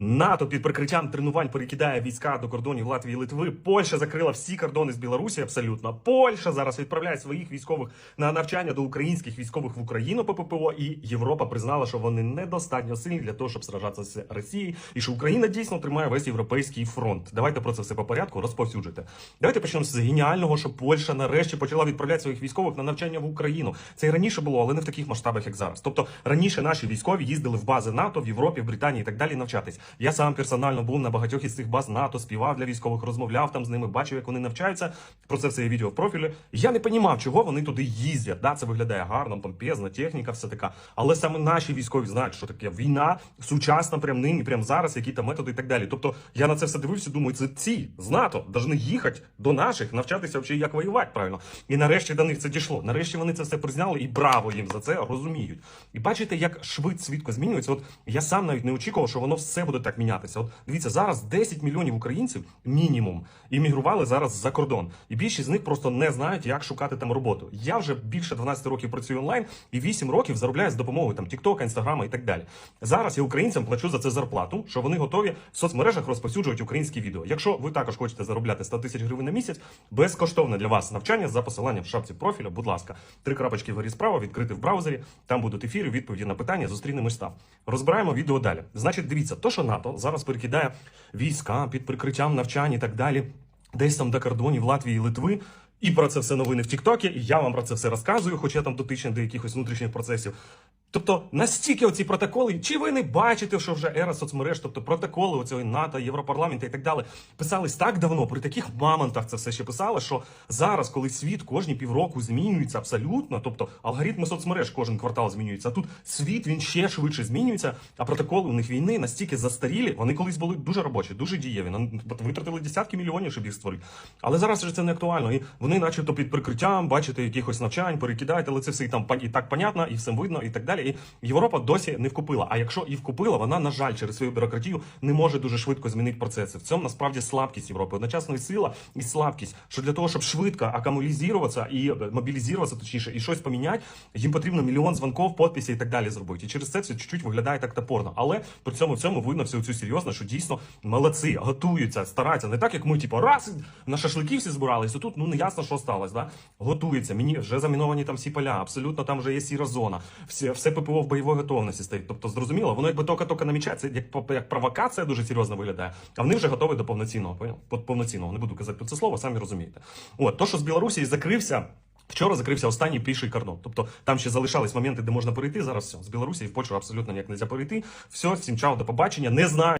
НАТО під прикриттям тренувань перекидає війська до кордонів Латвії і Литви. Польща закрила всі кордони з Білорусі. Абсолютно. Польща зараз відправляє своїх військових на навчання до українських військових в Україну по ППО. І Європа признала, що вони недостатньо сильні для того, щоб сражатися з Росією, і що Україна дійсно тримає весь європейський фронт. Давайте про це все по порядку розповсюджуйте. Давайте почнемо з геніального, що Польща нарешті почала відправляти своїх військових на навчання в Україну. Це і раніше було, але не в таких масштабах, як зараз. Тобто раніше наші військові їздили в бази НАТО в Європі, в Британії і так далі навчатись. Я сам персонально був на багатьох із цих баз НАТО, співав для військових, розмовляв там з ними, бачив, як вони навчаються. Про це все є відео в профілі. Я не понімав, чого вони туди їздять. Да, це виглядає гарно, помпезно, техніка, все така. Але саме наші військові знають, що таке війна, сучасна, прям нині, прям зараз, які там методи і так далі. Тобто я на це все дивився, думаю, це ці з НАТО повинні їхати до наших, навчатися взагалі, як воювати правильно. І нарешті до них це дійшло. Нарешті вони це все призняли, і браво їм за це розуміють. І бачите, як швидко змінюється. От я сам навіть не очікував, що воно все буде так мінятися. От дивіться, зараз 10 мільйонів українців мінімум іммігрували зараз за кордон, і більшість з них просто не знають, як шукати там роботу. Я вже більше 12 років працюю онлайн і 8 років заробляю з допомогою там TikTok, Інстаграма і так далі. Зараз я українцям плачу за це зарплату, що вони готові в соцмережах розповсюджувати українські відео. Якщо ви також хочете заробляти 100 тисяч гривень на місяць, безкоштовне для вас навчання за посиланням в шапці профіля. Будь ласка, три крапочки вгорі справа, відкрити в браузері. Там будуть ефіри, відповіді на питання. Зустрінемось там. Розбираємо відео далі. Значить, дивіться, то що НАТО зараз перекидає війська під прикриттям навчань і так далі, десь там до кордонів Латвії і Литви. І про це все новини в Тіктокі, і я вам про це все розказую, хоча там дотичний до якихось внутрішніх процесів. Тобто настільки оці протоколи, чи ви не бачите, що вже ера соцмереж, тобто протоколи оцього НАТО, Європарламенту і так далі, писались так давно, при таких мамонтах це все ще писали, що зараз, коли світ кожні півроку змінюється абсолютно, тобто алгоритми соцмереж кожен квартал змінюється, а тут світ він ще швидше змінюється, а протоколи у них війни настільки застарілі, вони колись були дуже робочі, дуже дієві. Витратили десятки мільйонів, щоб їх створити. Але зараз вже це не актуально. І вони, начебто, під прикриттям, бачите, якихось навчань, перекидають, але це все і там і так понятно, і всім видно, і так далі. І Європа досі не вкупила. А якщо і вкупила, вона, на жаль, через свою бюрократію не може дуже швидко змінити процеси. В цьому насправді слабкість Європи. Одночасно і сила, і слабкість. Що для того, щоб швидко акумулізуватися і е, мобілізуватися, точніше, і щось поміняти, їм потрібно мільйон дзвонків, підписів і так далі зробити. І через це це чуть-чуть виглядає так топорно. Але при цьому в цьому видно всю цю серйозно, що дійсно молодці, готуються, стараються. Не так, як ми, типу, раз на шашлики всі збирались, і тут ну не ясно, що сталося. Да? Готується. Мені вже заміновані там всі поля, абсолютно там вже є сіра зона. Все, все ППО в бойовій готовності стоїть. Тобто, зрозуміло, воно якби тільки-тільки намічається, як, як провокація дуже серйозно виглядає. А вони вже готові до повноцінного. Поняв? Повноцінного. Не буду казати про це слово, самі розумієте. От, то, що з Білорусі закрився. Вчора закрився останній піший кордон. Тобто там ще залишались моменти, де можна перейти. Зараз все. З Білорусі і в Польщу абсолютно ніяк не можна перейти. Все, всім чао, до побачення. Не знаю.